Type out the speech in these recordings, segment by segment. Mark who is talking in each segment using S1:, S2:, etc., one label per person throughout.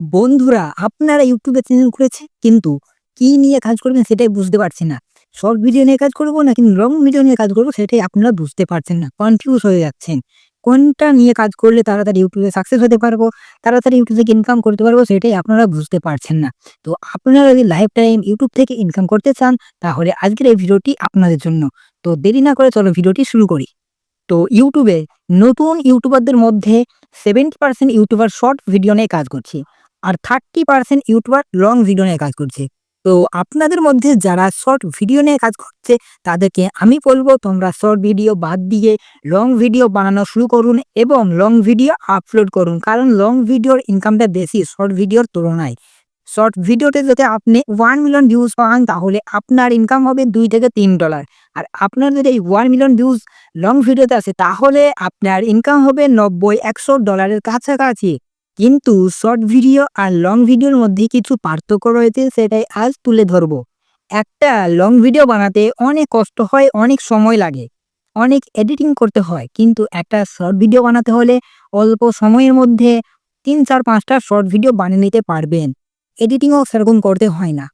S1: বন্ধুরা, আপনারা ইউটিউবে চ্যানেল খুলেছে, কিন্তু কি নিয়ে কাজ করবেন সেটাই বুঝতে পারছি না। শর্ট ভিডিও নিয়ে কাজ করব নাকি লং ভিডিও নিয়ে কাজ করব সেটাই আপনারা বুঝতে পারছেন না কনফিউজ হয়ে যাচ্ছেন। কোনটা নিয়ে কাজ করলে তাড়াতাড়ি ইউটিউবে সাকসেস হতে পারব, তাড়াতাড়ি ইউটিউব থেকে ইনকাম করতে পারব সেটাই আপনারা বুঝতে পারছেন না। তো আপনারা যদি লাইফ টাইম ইউটিউব থেকে ইনকাম করতে চান, তাহলে আজকের এই ভিডিওটি আপনাদের জন্য। তো দেরি না করে চলো ভিডিওটি শুরু করি। তো ইউটিউবে নতুন ইউটিউবারদের মধ্যে seventy percent YouTuber short video নিয়ে কাজ করছে। আর thirty percent YouTuber long video নিয়ে কাজ করছে। তো আপনাদের মধ্যে যারা শর্ট ভিডিও নিয়ে কাজ করছে, তাদেরকে আমি বলব তোমরা শর্ট ভিডিও বাদ দিয়ে লং ভিডিও বানানো শুরু করুন এবং লং ভিডিও আপলোড করুন। কারণ লং ভিডিওর ইনকামটা বেশি শর্ট ভিডিওর তুলনায়। শর্ট ভিডিওতে যদি আপনি ওয়ান মিলিয়ন ভিউজ পান, তাহলে আপনার ইনকাম হবে দুই থেকে তিন ডলার আর আপনার যদি এই ওয়ান মিলিয়ন ভিউজ লং ভিডিওতে আসে, তাহলে আপনার ইনকাম হবে নব্বই, একশো ডলারের কাছাকাছি। কিন্তু শর্ট ভিডিও আর লং ভিডিওর মধ্যে কিছু পার্থক্য রয়েছে সেটাই আজ তুলে ধরবো। একটা লং ভিডিও বানাতে অনেক কষ্ট হয়, অনেক সময় লাগে, অনেক এডিটিং করতে হয়, কিন্তু একটা শর্ট ভিডিও বানাতে হলে অল্প সময়ের মধ্যে তিন, চার, পাঁচটা শর্ট ভিডিও বানিয়ে নিতে পারবেন। এডিটিংও সেরকম করতে হয় না।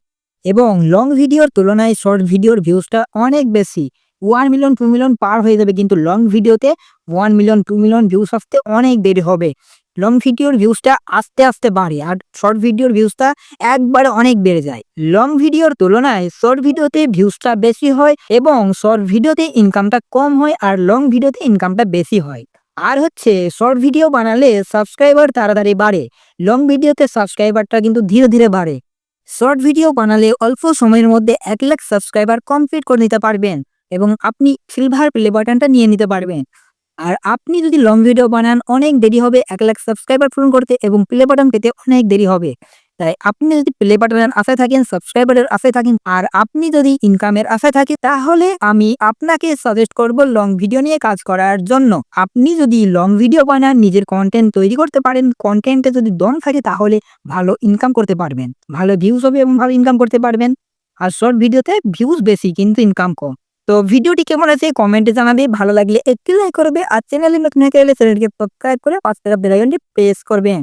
S1: এবং লং ভিডিওর তুলনায় শর্ট ভিডিওর ভিউজটা অনেক বেশি। ওয়ান মিলিয়ন টু মিলিয়ন পার হয়ে যাবে, কিন্তু লং ভিডিওতে one million two million views আসতে অনেক দেরি হবে। লং ভিডিওর ভিউজটা আস্তে আস্তে বাড়ে আর শর্ট ভিডিওর ভিউজটা একবারে অনেক বেড়ে যায়। লং ভিডিওর তুলনায় শর্ট ভিডিওতে ভিউজটা বেশি হয় এবং শর্ট ভিডিওতে ইনকামটা কম হয় আর লং ভিডিওতে ইনকামটা বেশি হয়। আর হচ্ছে শর্ট ভিডিও বানালে সাবস্ক্রাইবার তাড়াতাড়ি বাড়ে লং ভিডিওতে সাবস্ক্রাইবারটা কিন্তু ধীরে ধীরে বাড়ে। শর্ট ভিডিও বানালে অল্প সময়ের মধ্যে এক লাখ সাবস্ক্রাইবার কমপ্লিট করে নিতে পারবেন এবং আপনি সিলভার প্লে বাটনটা নিয়ে নিতে পারবেন। আর আপনি যদি লং ভিডিও বানান, অনেক দেরি হবে। এক লাখ সাবস্ক্রাইবার পূরণ করতে এবং প্লে বাটন পেতে অনেক দেরি হবে। তাই আপনি যদি প্লে বাটনের আশায় থাকেন সাবস্ক্রাইবারের আশায় থাকেন, আর আপনি যদি ইনকামের আশায় থাকেন তাহলে আমি আপনাকে সাজেস্ট করব লং ভিডিও নিয়ে কাজ করার জন্য। আপনি যদি লং ভিডিও বানান, নিজের কন্টেন্ট তৈরি করতে পারেন। কন্টেন্টে যদি দম থাকে, তাহলে ভালো ইনকাম করতে পারবেন। ভালো ভিউজ হবে এবং ভালো ইনকাম করতে পারবেন। আর শর্ট ভিডিওতে ভিউজ বেশি, কিন্তু ইনকাম কম। তো ভিডিওটি কেমন আছে কমেন্টে জানাবে, ভালো লাগলে একটু লাইক করবে, আর চ্যানেলে নতুন হয়ে গেলে চ্যানেলকে সাবস্ক্রাইব করে পাঁচ টাকা বেলাইকনটি প্রেস করবেন।